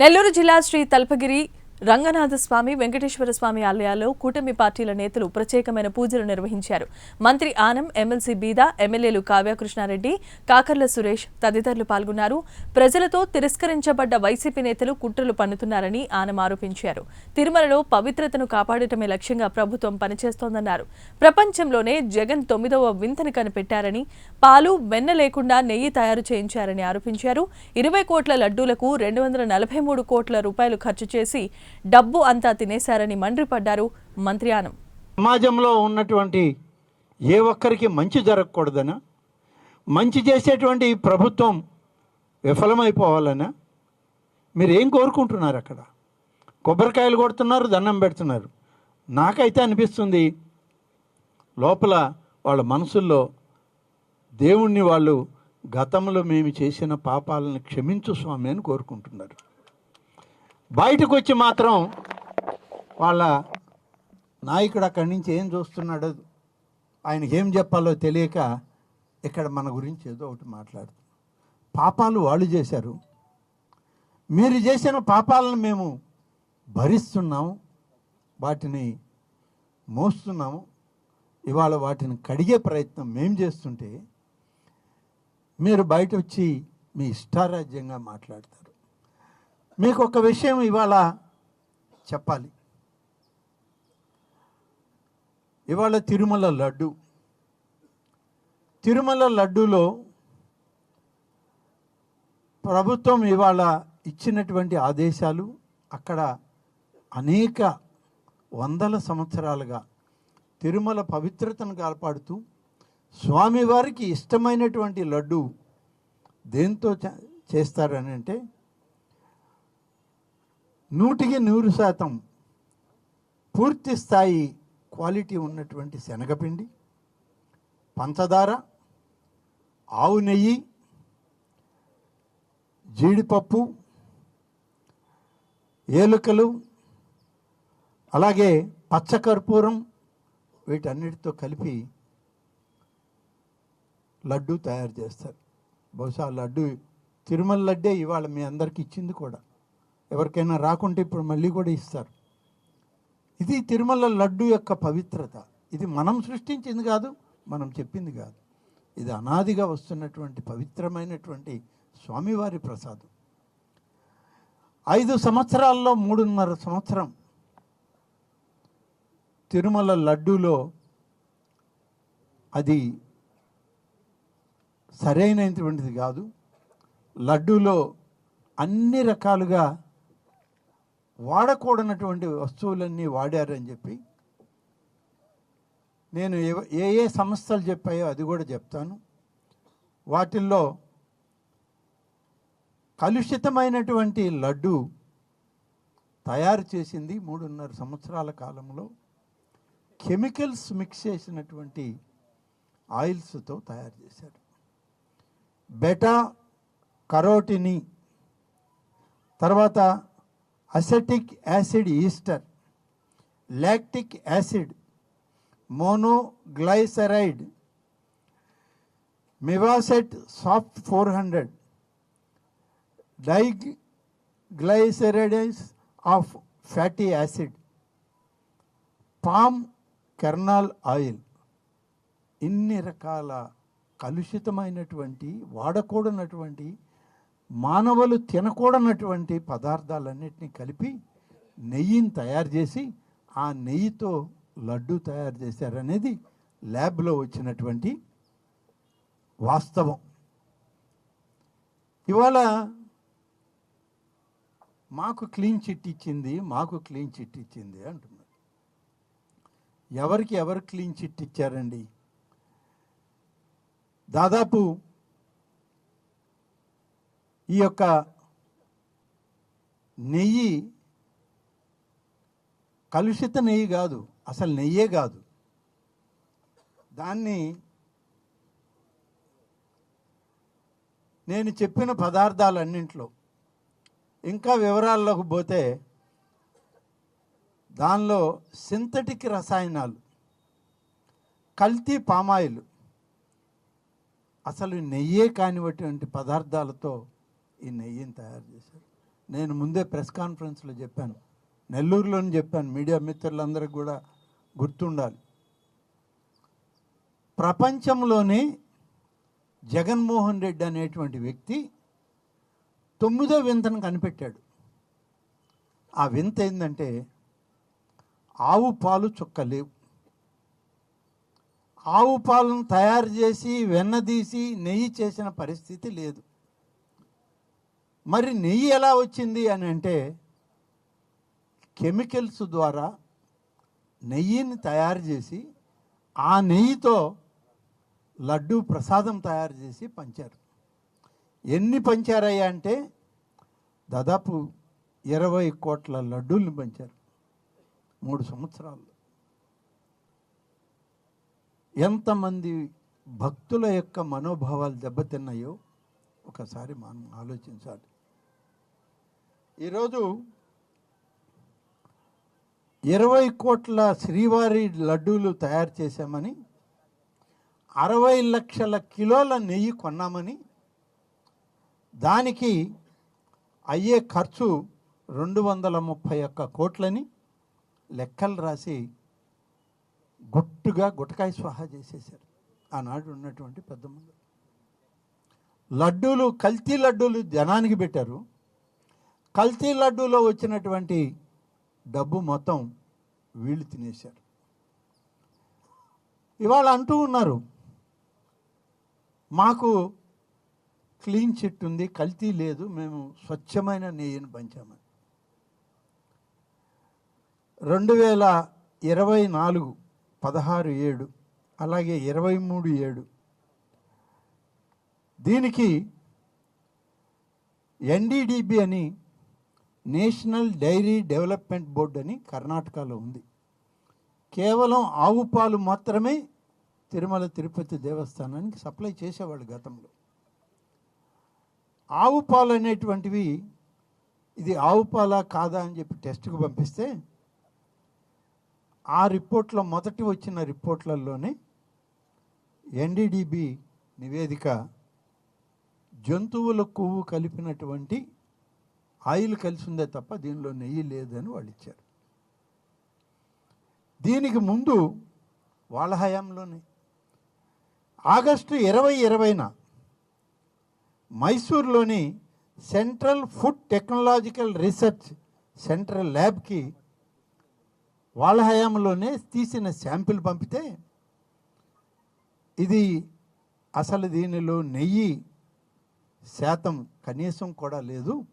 నెల్లూరు జిల్లా శ్రీ తల్పగిరి రంగనాథస్వామి వెంకటేశ్వర స్వామి ఆలయాల్లో కూటమి పార్టీల నేతలు ప్రత్యేకమైన పూజలు నిర్వహించారు. మంత్రి ఆనం ఎమ్మెల్సీ బీదా ఎమ్మెల్యేలు కావ్యకృష్ణారెడ్డి కాకర్ల సురేష్ తదితరులు పాల్గొన్నారు. ప్రజలతో తిరస్కరించబడ్డ వైసీపీ నేతలు కుట్రలు పన్నుతున్నారని ఆనం ఆరోపించారు. తిరుమలలో పవిత్రతను కాపాడటమే లక్ష్యంగా ప్రభుత్వం పనిచేస్తోందన్నారు. ప్రపంచంలోనే జగన్ తొమ్మిదవ వింతను కనిపెట్టారని పాలు వెన్న లేకుండా నెయ్యి తయారు చేయించారని ఆరోపించారు. ఇరవై కోట్ల లడ్డూలకు రెండు వందల నలభై మూడు కోట్ల రూపాయలు ఖర్చు చేసి డబ్బు అంతా తినేశారని మండిపడ్డారు మంత్రి ఆనం సమాజంలో ఉన్నటువంటి ఏ ఒక్కరికి మంచి జరగకూడదనా? మంచి చేసేటువంటి ప్రభుత్వం విఫలమైపోవాలనా? మీరు ఏం కోరుకుంటున్నారు అక్కడ? కొబ్బరికాయలు కొడుతున్నారు దండం పెడుతున్నారు. నాకైతే అనిపిస్తుంది లోపల వాళ్ళ మనసుల్లో దేవుణ్ణి వాళ్ళు గతంలో మేము చేసిన పాపాలను క్షమించు స్వామి అని కోరుకుంటున్నారు. బయటకు వచ్చి మాత్రం వాళ్ళ నాయకుడు అక్కడి నుంచి ఏం చూస్తున్నాడో ఆయనకి ఏం చెప్పాలో తెలియక ఇక్కడ మన గురించి ఏదో ఒకటి మాట్లాడుతుంది పాపాలు వాళ్ళు చేశారు. మీరు చేసిన పాపాలను మేము భరిస్తున్నాము. వాటిని మోస్తున్నాము. ఇవాళ వాటిని కడిగే ప్రయత్నం మేము చేస్తుంటే మీరు బయట వచ్చి మీ ఇష్టారాజ్యంగా మాట్లాడతారు. మీకు ఒక విషయం ఇవాళ చెప్పాలి. ఇవాళ తిరుమల లడ్డు. తిరుమల లడ్డూలో ప్రభుత్వం ఇవాళ ఇచ్చినటువంటి ఆదేశాలు అక్కడ అనేక వందల సంవత్సరాలుగా తిరుమల పవిత్రతను కాపాడుతూ స్వామివారికి ఇష్టమైనటువంటి లడ్డు దేంతో చేస్తారని అంటే నూటికి నూరు శాతం పూర్తి స్థాయి క్వాలిటీ ఉన్నటువంటి శనగపిండి పంచదార ఆవు నెయ్యి జీడిపప్పు ఏలుకలు అలాగే పచ్చకర్పూరం వీటన్నిటితో కలిపి లడ్డు తయారు చేస్తారు. బహుశా లడ్డు తిరుమల లడ్డే ఇవాళ మీ అందరికి ఇచ్చింది కూడా. ఎవరికైనా రాకుంటే ఇప్పుడు మళ్ళీ కూడా ఇస్తారు. ఇది తిరుమల లడ్డు యొక్క పవిత్రత. ఇది మనం సృష్టించింది కాదు మనం చెప్పింది కాదు. ఇది అనాదిగా వస్తున్నటువంటి పవిత్రమైనటువంటి స్వామివారి ప్రసాదం. ఐదు సంవత్సరాల్లో మూడున్నర సంవత్సరం తిరుమల లడ్డూలో అది సరైనటువంటిది కాదు. లడ్డూలో అన్ని రకాలుగా వాడకూడనటువంటి వస్తువులన్నీ వాడారని చెప్పి నేను ఏ ఏ సంస్థలు చెప్పాయో అది కూడా చెప్తాను. వాటిల్లో కలుషితమైనటువంటి లడ్డు తయారు చేసింది మూడున్నర సంవత్సరాల కాలంలో. కెమికల్స్ మిక్స్ చేసినటువంటి ఆయిల్స్తో తయారు చేశారు. బెటా కరోటిని తర్వాత acetic acid ester lactic acid monoglyceride మివాసెట్ soft four hundred diglycerides of fatty acid palm kernel oil ఇన్ని రకాల కలుషితమైనటువంటి వాడకూడనటువంటి మానవులు తినకూడనటువంటి పదార్థాలన్నింటినీ కలిపి నెయ్యిని తయారు చేసి ఆ నెయ్యితో లడ్డు తయారు చేశారనేది ల్యాబ్లో వచ్చినటువంటి వాస్తవం. ఇవాళ మాకు క్లీన్ చిట్ ఇచ్చింది మాకు క్లీన్ చిట్ ఇచ్చింది అంటున్నారు. ఎవరికి ఎవరు క్లీన్ చిట్ ఇచ్చారండి? దాదాపు ఈ యొక్క నెయ్యి కలుషిత నెయ్యి కాదు అసలు నెయ్యే కాదు. దాన్ని నేను చెప్పిన పదార్థాలన్నింటిలో ఇంకా వివరాల్లోకి పోతే దానిలో సింథటిక్ రసాయనాలు కల్తీ పామాయిల్ అసలు నెయ్యే కానివటువంటి పదార్థాలతో ఈ నెయ్యిని తయారు చేశారు. నేను ముందే ప్రెస్ కాన్ఫరెన్స్లో చెప్పాను. నెల్లూరులోని చెప్పాను. మీడియా మిత్రులందరికీ కూడా గుర్తుండాలి. ప్రపంచంలోనే జగన్మోహన్ రెడ్డి అనేటువంటి వ్యక్తి తొమ్మిదో వింతను కనిపెట్టాడు. ఆ వింత ఏంటంటే ఆవు పాలు చుక్క లేవు. ఆవు పాలను తయారు చేసి వెన్నదీసి నెయ్యి చేసిన పరిస్థితి లేదు. మరి నెయ్యి ఎలా వచ్చింది అని అంటే కెమికల్స్ ద్వారా నెయ్యిని తయారు చేసి ఆ నెయ్యితో లడ్డు ప్రసాదం తయారు చేసి పంచారు. ఎన్ని పంచారయ్యా అంటే దాదాపు ఇరవై కోట్ల లడ్డూల్ని పంచారు. మూడు సంవత్సరాలు. ఎంతమంది భక్తుల యొక్క మనోభావాలు దెబ్బతిన్నాయో ఒకసారి మనం ఆలోచించాలి. ఈరోజు ఇరవై కోట్ల శ్రీవారి లడ్డూలు తయారు చేశామని అరవై లక్షల కిలోల నెయ్యి కొన్నామని దానికి అయ్యే ఖర్చు రెండు వందల ముప్పై ఒక్క కోట్లని లెక్కలు రాసి గుట్టుగా గుటకాయ స్వాహా చేసేశారు. ఆనాడు ఉన్నటువంటి పెద్దమంది లడ్డూలు కల్తీ లడ్డూలు జనానికి పెట్టారు. కల్తీ లడ్డూలో వచ్చినటువంటి డబ్బు మొత్తం వీళ్ళు తినేశారు. ఇవాళ అంటూ ఉన్నారు మాకు క్లీన్ చిట్ ఉంది కల్తీ లేదు మేము స్వచ్ఛమైన నెయ్యిని పంచామని రెండు వేల ఇరవై నాలుగు పదహారు ఏడు అలాగే ఇరవై మూడు ఏడు దీనికి ఎన్డీడీబీ అని నేషనల్ డైరీ డెవలప్మెంట్ బోర్డు అని కర్ణాటకలో ఉంది. కేవలం ఆవు పాలు మాత్రమే తిరుమల తిరుపతి దేవస్థానానికి సప్లై చేసేవాళ్ళు గతంలో. ఆవు పాలు అనేటువంటివి ఇది ఆవు పాలా కాదా అని చెప్పి టెస్ట్కు పంపిస్తే ఆ రిపోర్ట్లో మొదటి వచ్చిన రిపోర్ట్లలోనే ఎన్డీడీబీ నివేదిక జంతువుల కొవ్వు కలిపినటువంటి ఆయిల్ కలిసి ఉందే తప్ప దీనిలో నెయ్యి లేదని వాళ్ళు ఇచ్చారు. దీనికి ముందు వాళ్ళ హయాంలోనే ఆగస్టు ఇరవై ఇరవైన మైసూర్లోని central food technological research central ల్యాబ్కి వాళ్ళ హయాంలోనే తీసిన శాంపిల్ పంపితే ఇది అసలు దీనిలో నెయ్యి శాతం కనీసం కూడా లేదు.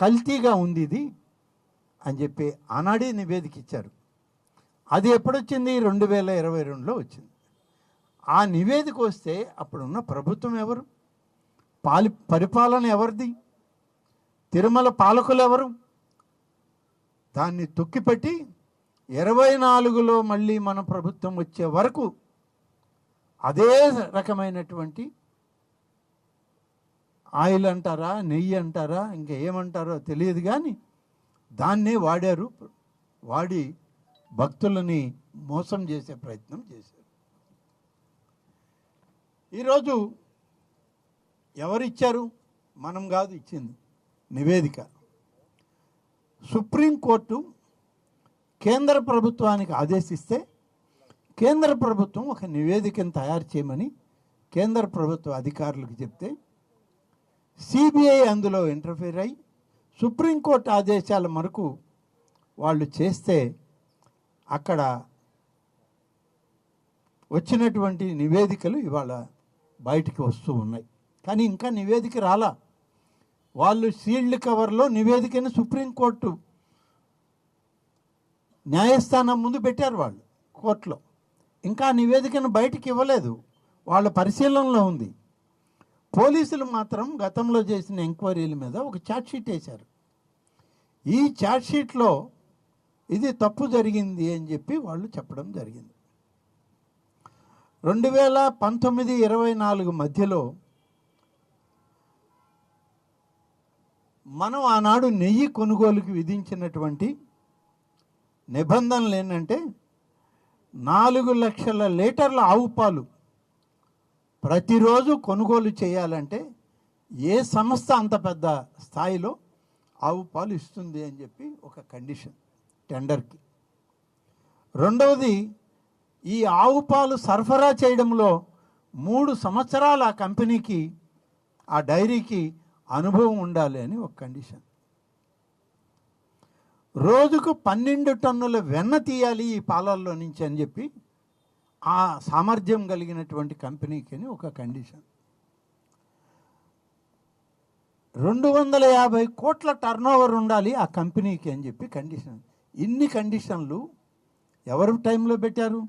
కల్తీగా ఉంది ఇది అని చెప్పి ఆనాడే నివేదిక ఇచ్చారు అది ఎప్పుడొచ్చింది? రెండు వేల ఇరవై రెండులో వచ్చింది. ఆ నివేదిక వస్తే అప్పుడున్న ప్రభుత్వం ఎవరు? పాలి పరిపాలన ఎవరిది? తిరుమల పాలకులు ఎవరు దాన్ని తొక్కిపెట్టి ఇరవై నాలుగులో మళ్ళీ మన ప్రభుత్వం వచ్చే వరకు అదే రకమైనటువంటి ఆయిల్ అంటారా నెయ్యి అంటారా ఇంకా ఏమంటారో తెలియదు కానీ దాన్నే వాడారు. వాడి భక్తులని మోసం చేసే ప్రయత్నం చేశారు. ఈరోజు ఎవరిచ్చారు? మనం కాదు ఇచ్చింది. నివేదిక. సుప్రీంకోర్టు కేంద్ర ప్రభుత్వానికి ఆదేశిస్తే కేంద్ర ప్రభుత్వం ఒక నివేదికను తయారు చేయమని కేంద్ర ప్రభుత్వ అధికారులకు చెప్తే సిబిఐ అందులో ఇంటర్ఫీర్ అయి సుప్రీంకోర్టు ఆదేశాల మేరకు వాళ్ళు చేస్తే అక్కడ వచ్చినటువంటి నివేదికలు ఇవాళ బయటికి వస్తూ ఉన్నాయి. కానీ ఇంకా నివేదిక రాలా. వాళ్ళు సీల్డ్ కవర్లో నివేదికను సుప్రీంకోర్టు న్యాయస్థానం ముందు పెట్టారు వాళ్ళు కోర్టులో. ఇంకా నివేదికను బయటికి ఇవ్వలేదు. వాళ్ళ పరిశీలనలో ఉంది. పోలీసులు మాత్రం గతంలో చేసిన ఎంక్వైరీల మీద ఒక ఛార్జ్షీట్ వేశారు. ఈ ఛార్జ్షీట్లో ఇది తప్పు జరిగింది అని చెప్పి వాళ్ళు చెప్పడం జరిగింది. రెండు వేల పంతొమ్మిది ఇరవై నాలుగు మధ్యలో మనం ఆనాడు నెయ్యి కొనుగోలుకి విధించినటువంటి నిబంధనలు ఏంటంటే నాలుగు లక్షల లీటర్ల ఆవు పాలు ప్రతిరోజు కొనుగోలు చేయాలంటే ఏ సంస్థ అంత పెద్ద స్థాయిలో ఆవు పాలు ఇస్తుంది అని చెప్పి ఒక కండిషన్ టెండర్కి. రెండవది ఈ ఆవు పాలు సరఫరా చేయడంలో మూడు సంవత్సరాల ఆ కంపెనీకి ఆ డైరీకి అనుభవం ఉండాలి అని ఒక కండిషన్. రోజుకు పన్నెండు టన్నుల వెన్న తీయాలి ఈ పాలల్లో నుంచి అని చెప్పి ఆ సామర్థ్యం కలిగినటువంటి కంపెనీకి అని ఒక కండిషన్. రెండు వందల యాభై కోట్ల టర్నోవర్ ఉండాలి ఆ కంపెనీకి అని చెప్పి కండిషన్. ఇన్ని కండిషన్లు ఎవరు టైంలో పెట్టారు?